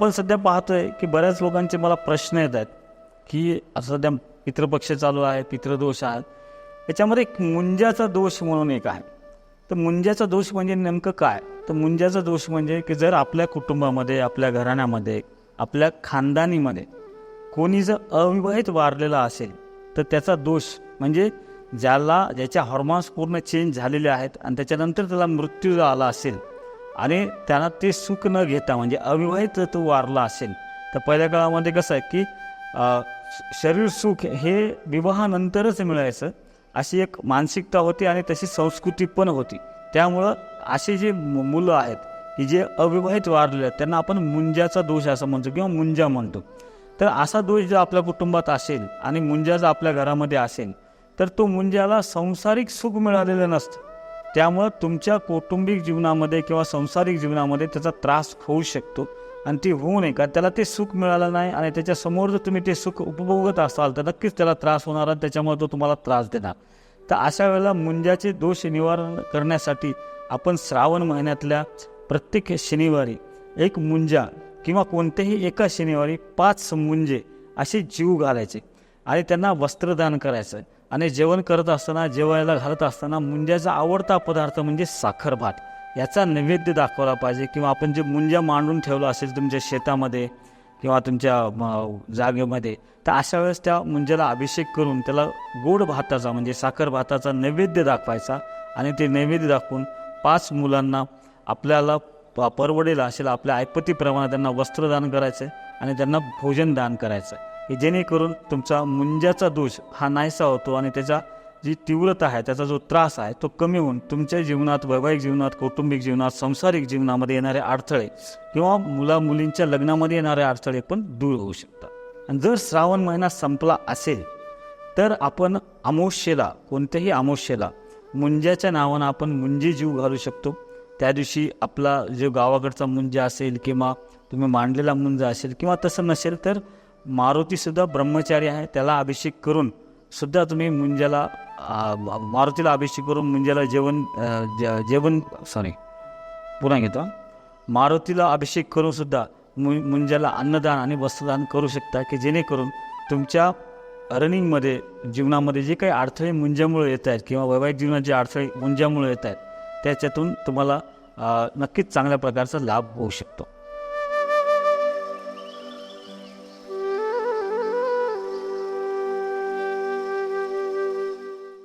आपण सध्या पाहतोय की बऱ्याच लोकांचे मला प्रश्न येत आहेत की असं सध्या पितृपक्ष चालू आहे पितृदोष आहे याच्यामध्ये एक मुंजाचा दोष म्हणून एक आहे. तर मुंजाचा दोष म्हणजे नेमकं काय? तर मुंजाचा दोष म्हणजे की जर आपल्या कुटुंबामध्ये आपल्या घराण्यामध्ये आपल्या खानदानीमध्ये कोणी जर अविवाहित वारलेला असेल तर त्याचा दोष म्हणजे ज्याला ज्याच्या हॉर्मोन्स पूर्ण चेंज झालेले आहेत आणि त्याच्यानंतर त्याला मृत्यू आला असेल आणि त्यांना ते सुख न घेता म्हणजे अविवाहित तो वारला असेल. तर पहिल्या काळामध्ये कसं आहे की शरीर सुख हे विवाहानंतरच मिळायचं. अशी एक मानसिकता होती आणि तशी संस्कृती पण होती. त्यामुळं असे जे मु- मुलं आहेत की जे अविवाहित वारलेले आहेत त्यांना आपण मुंजाचा दोष असं म्हणतो किंवा मुंजा म्हणतो. तर असा दोष जर आपल्या कुटुंबात असेल आणि मुंजा जर आपल्या घरामध्ये असेल तर तो मुंजाला संसारिक सुख मिळालेलं नसतं. त्यामुळं तुमच्या कौटुंबिक जीवनामध्ये किंवा संसारिक जीवनामध्ये त्याचा त्रास होऊ शकतो आणि ती होऊ नये का त्याला ते सुख मिळालं नाही आणि त्याच्यासमोर जर तुम्ही ते सुख उपभोगत असाल तर नक्कीच त्याला त्रास होणार आणि त्याच्यामुळे तो तुम्हाला त्रास देणार. तर अशा वेळेला मुंजाचे दोष निवारण करण्यासाठी आपण श्रावण महिन्यातल्या प्रत्येक शनिवारी एक मुंजा किंवा कोणत्याही एका शनिवारी पाच मुंजे असे जीव घालायचे. आणि त्यांना वस्त्रदान करायचं. आणि जेवण करत असताना जेवायला घालत असताना मुंज्याचा आवडता पदार्थ म्हणजे साखर भात. याचा नैवेद्य दाखवला पाहिजे किंवा आपण जे मुंज्या मांडून ठेवलं असेल तुमच्या शेतामध्ये किंवा तुमच्या म, जागेमध्ये तर अशा वेळेस त्या मुंज्याला अभिषेक करून त्याला गोड भाताचा म्हणजे साखर भाताचा नैवेद्य दाखवायचा आणि ते नैवेद्य दाखवून पाच मुलांना आपल्याला प- परवडेल असेल आपल्या ऐपतीप्रमाणे त्यांना वस्त्रदान करायचं आणि त्यांना भोजन दान करायचं. की जेणेकरून तुमचा मुंजाचा दोष हा नाहीसा होतो आणि त्याचा जी तीव्रता आहे त्याचा जो त्रास आहे तो कमी होऊन तुमच्या जीवनात वैवाहिक जीवनात कौटुंबिक जीवनात सांसारिक जीवनामध्ये येणारे अडथळे किंवा मुला मुलींच्या लग्नामध्ये येणारे अडथळे पण दूर होऊ शकतात. आणि जर श्रावण महिना संपला असेल तर आपण अमावस्येला कोणत्याही अमावस्येला मुंज्याच्या नावानं आपण मुंजी जीव घालू शकतो. त्या दिवशी आपला जो गावाकडचा मुंजा असेल किंवा तुम्ही मांडलेला मुंजा असेल किंवा तसं नसेल तर मारुतीसुद्धा ब्रह्मचारी आहे. त्याला अभिषेक करून सुद्धा तुम्ही मुंजाला मारुतीला अभिषेक करून मुंजाला जेवण जेवण सॉरी पुन्हा घेतो. मारुतीला अभिषेक करून सुद्धा मु मुंजाला अन्नदान आणि वस्त्रदान करू शकता की जेणेकरून तुमच्या रनिंगमध्ये जीवनामध्ये जे काही अडथळे मुंजामुळे येत आहेत किंवा वैवाहिक जीवनात जे अडथळे मुंजामुळे येत आहेत त्याच्यातून तुम्हाला नक्कीच चांगल्या प्रकारचा लाभ होऊ शकतो.